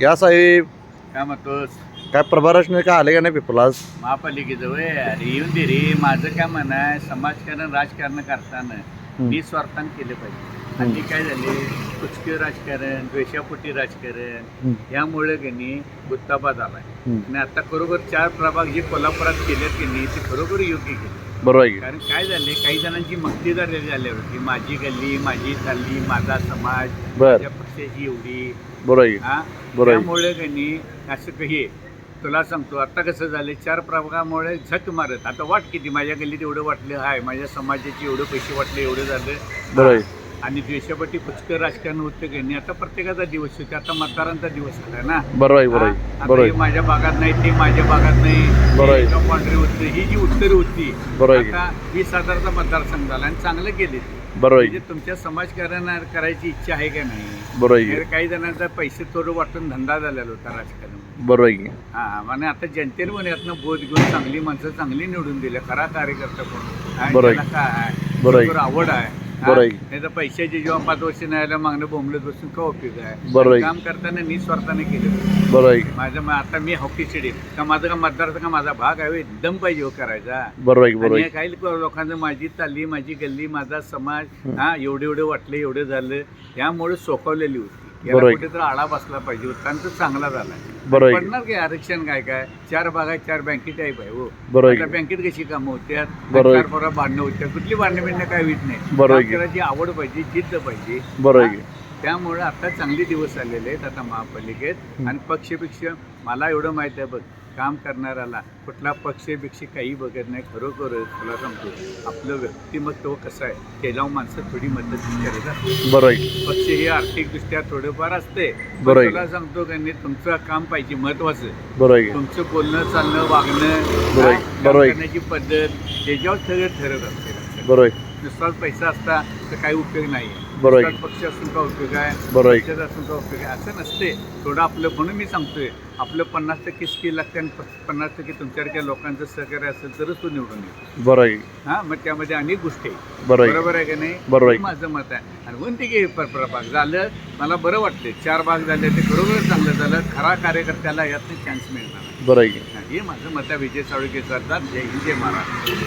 या साहेब काय म्हणतोस? काय प्रभारचने काय आले का नाही पेपरला आज? महापालिकेजवळ? अरे येऊन दे रे. माझं काय म्हणणं आहे समाजकारण राजकारण करताना निस्वार्थाने केलं पाहिजे. आणि काय झाले? कुचके राजकारण द्वेषापोटी राजकारण. यामुळे त्यांनी गुत्ताबाद आलाय हम्म. आणि आता खरोखर चार प्रभाग जे कोल्हापुरात केलेत त्यांनी ते खरोखर योग्य केले बरोबर की? कारण काय झाले? काही जणांची मक्तेदार झाली होती. माझी गल्ली माझी चालली माझा समाज माझ्या पक्षाची एवढी. बरोबर आहे की? हा? की? त्यामुळे त्यांनी असं काही तुला सांगतो आता कसं झालं चार प्रभागामुळे झक मारत. आता वाट किती? माझ्या गल्लीत एवढं वाटलं. हाय माझ्या समाजाचे एवढे पैसे वाटले एवढं झालं. बरोबर. आणि द्वेषापट्टी पुष्कर राजकारण होतं की नाही आता प्रत्येकाचा दिवस होते आता मतदारांचा दिवस आला ना. बरोबर माझ्या भागात नाही ते माझ्या भागात नाही. बरोबर पांढरी होती ही जी उत्तरं होती? आता वीस हजारचा मतदारसंघ झाला आणि चांगलं केले बरोबर म्हणजे? तुमच्या समाजकारण करायची इच्छा आहे का नाही? बरोबर काही जणांचा पैसे थोडं वाटून धंदा झालेला होता राजकारण. बरोबर? हा म्हणजे आता जनतेने पण यातनं बोध घेऊन चांगली माणसं चांगली निवडून दिले खरा कार्यकर्ता कोण? आणि बरोबर काय. बरोबर आवड आहे. बरोबर आहे. नाही तर पैशाची जेव्हा पाच वर्ष नाही मागणं बोंबलत बसून का उपयोग आहे बरोबर आहे. काम करताना निस्वार्थाने केलं बरोबर आहे की? माझं मग आता मी हॉकी स्टेडियम का माझं का मतदारचा का माझा भाग आहे एकदम पाहिजे हो करायचा बरोबर आहे की? बरोबर आणि आहे की? काही लोक- लोकांचं माझी चालली माझी गल्ली माझा समाज हा एवढे एवढे वाटले एवढे झालं यामुळे सोखवलेली होती याला. कुठेतरी आळा बसला पाहिजे होता आणि तो चांगला झाला बरोबर आहे की? पडणार काय आरक्षण काय काय चार भाग आहे चार बँके टाईप आहे हो बरोबर आहे आता की? बँकेत कशी कामं होत्यात बरोबर. चार पोरं भांडणं होत्या कुठली भांडणं बिंडणं काय होत नाही बरोबर आहे की? आवड पाहिजे जिद्द पाहिजे बरोबर आहे की? त्यामुळे आता चांगले दिवस आलेले आहेत आता महापालिकेत आणि पक्षपेक्षा मला एवढं माहिती आहे बघ काम करणाऱ्याला कुठला पक्षपेक्षा काही बघत नाही खरोखरच तुला सांगतो आपलं व्यक्तिमत्व कसं आहे त्याला माणसं थोडी मदत करत असते बरोबर आहे? पक्ष हे आर्थिकदृष्ट्या थोडंफार असते बरोबर आहे. तुला सांगतो का नाही तुमचं काम पाहिजे महत्वाचं बरोबर आहे? तुमचं बोलणं चालणं वागणं बरोबर आहे. आहे. करण्याची पद्धत त्याच्यावर सगळं ठरत असते. बरोबर आहे नुसताच पैसा असता तर काही उपयोग नाही बरोबर आहे. पक्ष असून का उपयोग आहे? बरोबर आहे. पक्षाचा असून का उपयोग आहे? असं नसते. थोडं आपलं म्हणून मी सांगतोय. आपलं पन्नास टक्के स्किल लागते आणि प- पन्नास टक्के तुमच्यासारख्या लोकांचं सहकार्य असेल तरच तो निवडून येतो बरोबर आहे? हा मग त्यामध्ये अनेक गोष्टी आहेत. बरोबर आहे. की? बरोबर आहे का नाही? बरोबर आहे. हे माझं मत आहे. आणि म्हणते की पर प्रभाग झालं मला बरं वाटते चार भाग झाले ते बरोबर चांगलं झालं. खरा कार्यकर्त्याला यातनं चान्स मिळणार बरोबर आहे? हे माझं मत आहे. विजय साळुके सरदार जय हिंद जय महाराज